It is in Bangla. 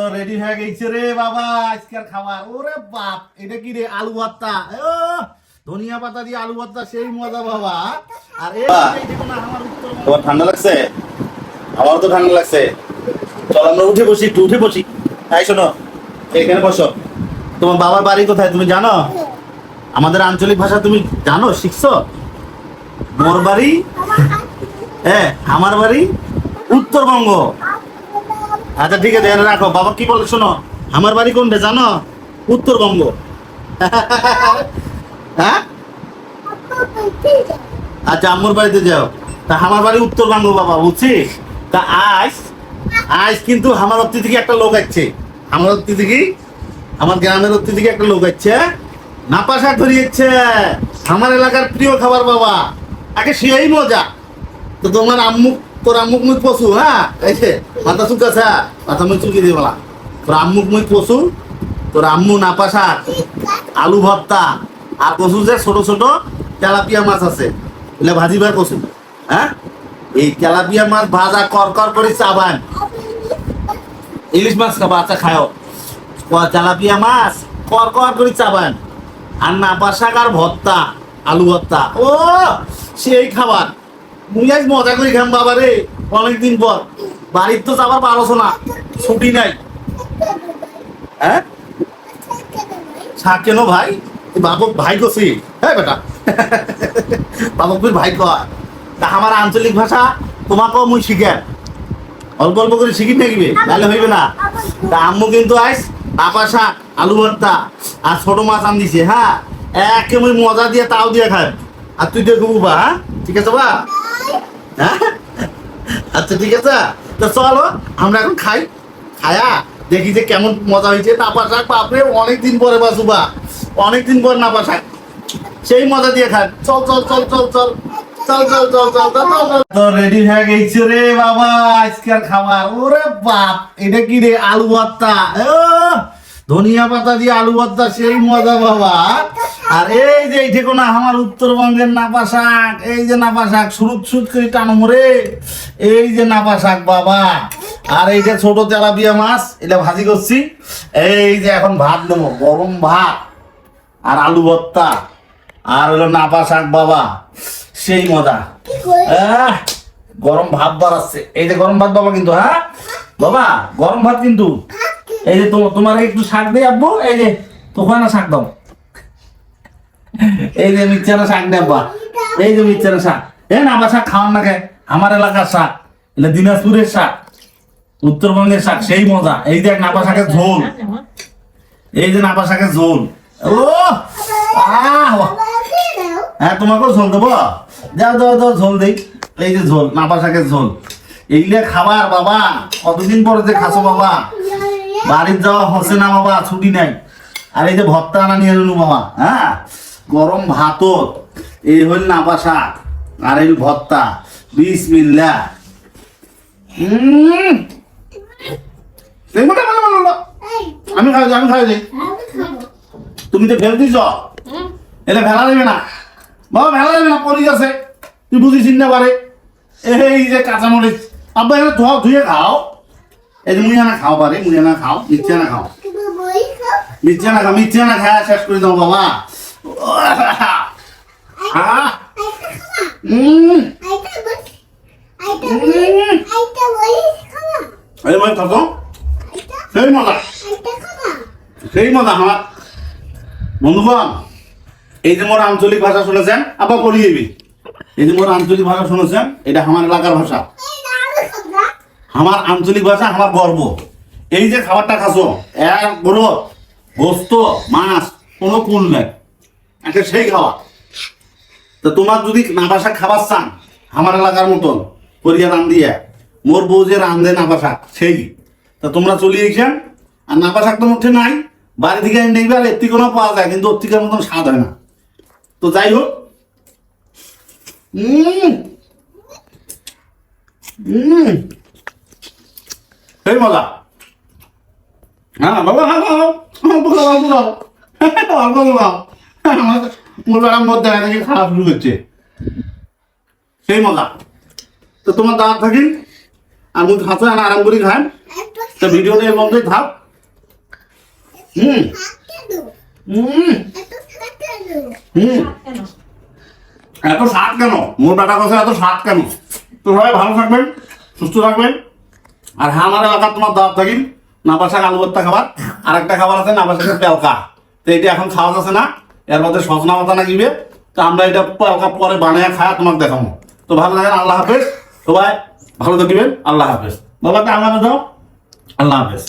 তো রেডি হয়ে গেছে রে বাবা আজকের খাবার। ওরে বাপ এটা কি রে আলু ভর্তা? ধনিয়া পাতা দিয়ে আলু ভর্তা সেই মজা বাবা। আর তোমার ঠান্ডা লাগছে? আমারও তো ঠান্ডা লাগছে। চল আমরা উঠে বসি একটু উঠে বসি। তাই শোনো এখানে বসো। তোমার বাবার বাড়ি কোথায় তুমি জানো? আমাদের আঞ্চলিক ভাষা তুমি জানো শিখছো? মোর বাড়ি? হ্যাঁ আমার বাড়ি উত্তরবঙ্গ। আচ্ছা ঠিক আছে রাখো। বাবা, কি বলে, শোনো, আমার বাড়ি কোনটা জানো? উত্তরবঙ্গ। হ্যাঁ? আচ্ছা আম্মুর বাড়িতে যাও। তা আমার বাড়ি উত্তরবঙ্গ, বাবা, বুঝছিস? তা আজ আজ কিন্তু আমার অত্তি থেকে একটা লোক আসছে আমার অত্তি থেকে আমার গ্রামের অত্তি থেকে একটা লোক আসছে নাপা শাক ধরিয়েছে। আমার এলাকার প্রিয় খাবার, বাবা। আগে সেই মজা। তো তোমার আম্মু তোর আম্মুক মুখ পশু হ্যাঁ এই যে, মাথা চুকাছে মাথা মুখ চুকি দিয়ে বলা। তোর আম্মুক মুখ পশু, তোর আম্মু নাপা শাক আলু ভর্তা, আর কচু যে ছোট ছোট তেলাপিয়া মাছ আছে, এগুলো ভাজিবার কচু হ্যাঁ এই তেলাপিয়া মাছ ভাজা কর কর করে চাবান ইলিশ মাছ খাবা আচ্ছা খাও তেলাপিয়া মাছ, কর কর করে চাবান আর নাপা শাক আর ভর্তা, আলু ভর্তা। ও, সেই খাবার। মুই আজ মজা করে খাম বাবা রে, অনেকদিন পর। বাড়ির তো যাবার পারছ না ছুটি নাই। হ্যাঁ? শাক কেন ভাই? বাবক ভাই কছি হ্যাঁ বেটা। বাবক তুই ভাই কয়, তা আমার আঞ্চলিক ভাষা তোমাকেও মুই শিখে অল্প অল্প করে শিখি নাকিবে তাহলে হইবে না। তা আম্মু কিন্তু আইস আপা শাক, আলু ভর্তা আর ছোট মাছ আন দিছে হ্যাঁ? একে মুই মজা দিয়ে তাও দিয়ে খাই। আর তুই দেখব বা হ্যাঁ? ঠিক আছে বা? হ্যাঁ? আচ্ছা ঠিক আছে। তো চলো, আমরা এখন খাই। খায়া দেখি যে কেমন মজা হয়েছে। নাপা শাক বাপরে, অনেকদিন পরে বাসুবা অনেকদিন পর নাপা শাক সেই মজা দিয়ে খান। চল চল চল চল চল। আলু ভর্তা, সেই মজা বাবা। আর এই যে এই ঠিকানা আমার উত্তরবঙ্গের নাপা শাক এই যে নাপা শাক সুরুত সুত করে টানো মরে এই যে নাপা শাক বাবা। আর এই যে ছোট তেলাপিয়া মাছ এটা ভাজি করছি। এই যে এখন ভাত নেব গরম ভাত আর আলু ভর্তা। আর হলো নাপা শাক বাবা। সেই মজা। গরম ভাত বাড়াচ্ছে। এই যে গরম ভাত বাবা কিন্তু হ্যাঁ? বাবা গরম ভাত কিন্তু। এই যে তোমার তোমার একটু শাক দিয়ে আব্বু। এই যে তোখানে শাক দাও। এই যে মিচ্ছানা শাক দে আব্বা। এই যে মিচ্ছানা শাক। এ না আমার শাক খাওয়ান না আমার এলাকার শাক, এটা দিনাজপুরের শাক, উত্তরবঙ্গের শাক, সেই মজা। এই যে নাপা শাকের ঝোল। এই যে নাপা শাকের ঝোল। ও হ্যাঁ তোমাকেও ঝোল দেবো? যাও দাও দাও ঝোল দেই। এই যে ঝোল, নাপা শাকের ঝোল। এইগুলা খাবার, বাবা, কতদিন পরে যে খাসো বাবা? বাড়ির যাওয়া হচ্ছে না বাবা, ছুটি নাই। আর এই যে ভর্তা আনা নিয়ে বাবা হ্যাঁ? গরম ভাত এই হল নাপা শাক আর এই মোটা, মোটা, মোটা। আমি খাই আমি খাই দিই। তুমি তো ফেল দিছ এটা ভেলা দেবে না। বাবা ভেলা দেবে না পরি আছে তুই বুঝিস না পারে এই যে কাঁচামরিচ। আব্বা এটা ধোয়া ধুয়ে খাও। এই যে মুইয়া না খাও পারে মুইয়া না খাও। মিথ্যা না খাও। মিথ্যা না খাও মিথ্যা না খাওয়া শেষ করে দাও বাবা। এই মই খাতো সেই মজা সেই মজা আমার বন্ধুগণ এই যে মোর আঞ্চলিক ভাষা শুনেছেন আবার পড়িয়ে দিবি এই যে মোর আঞ্চলিক ভাষা শুনেছেন এটা আমার এলাকার ভাষা আমার আঞ্চলিক ভাষা আমার গর্ব এই যে খাবারটা খাসো, এক বড় গোস্ত, মাছ, কোনো কুল নেই। একটা সেই খাওয়া। তো তোমার যদি নাবাসা খাবার চান, আমার এলাকার মতন, করিয়া রান দিয়ে। মোর বউ যে রান্ধে নাবাসা সেই। তা তোমরা চলে গেছেন আর নাপা শাক তো মধ্যে নাই। বাড়ি থেকে এনে নিবে আর এর থেকে কোনো পাওয়া যায়, কিন্তু থেকে মতন স্বাদ হয় না। তো যাই হোক। এই মজা হ্যাঁ বাবা অল্প খাও অল্প খাও অল্প খাও আমার মধ্যে নাকি খাওয়া শুরু করছে সেই মজা। তো তোমার দাঁত থাকি? আর মুখ হাতে আরাম করে খান। তো ভিডিওটা এর মধ্যেই থাক। এত স্বাদ কেন? মোর বেটা কথা এত স্বাদ কেন? তো সবাই ভালো থাকবেন, সুস্থ থাকবেন। আর হ্যাঁ আমার এলাকার তোমার দাওয়াত থাকি। শাক আলু ভর্তা খাবার। আর একটা খাবার আছে শাকের পেলকা তো এটা এখন খাওয়া যাচ্ছে না। এর মধ্যে সজনা পাতা না গিবে, তো আমরা এটা হালকা পরে বানিয়ে খায় তোমাকে দেখাবো। তো ভালো থাকেন, আল্লাহ হাফেজ। সবাই ভালো থাকবেন, আল্লাহ হাফেজ। বাবা আল্লাহ হাফেজ দাও, আল্লাহ হাফেজ।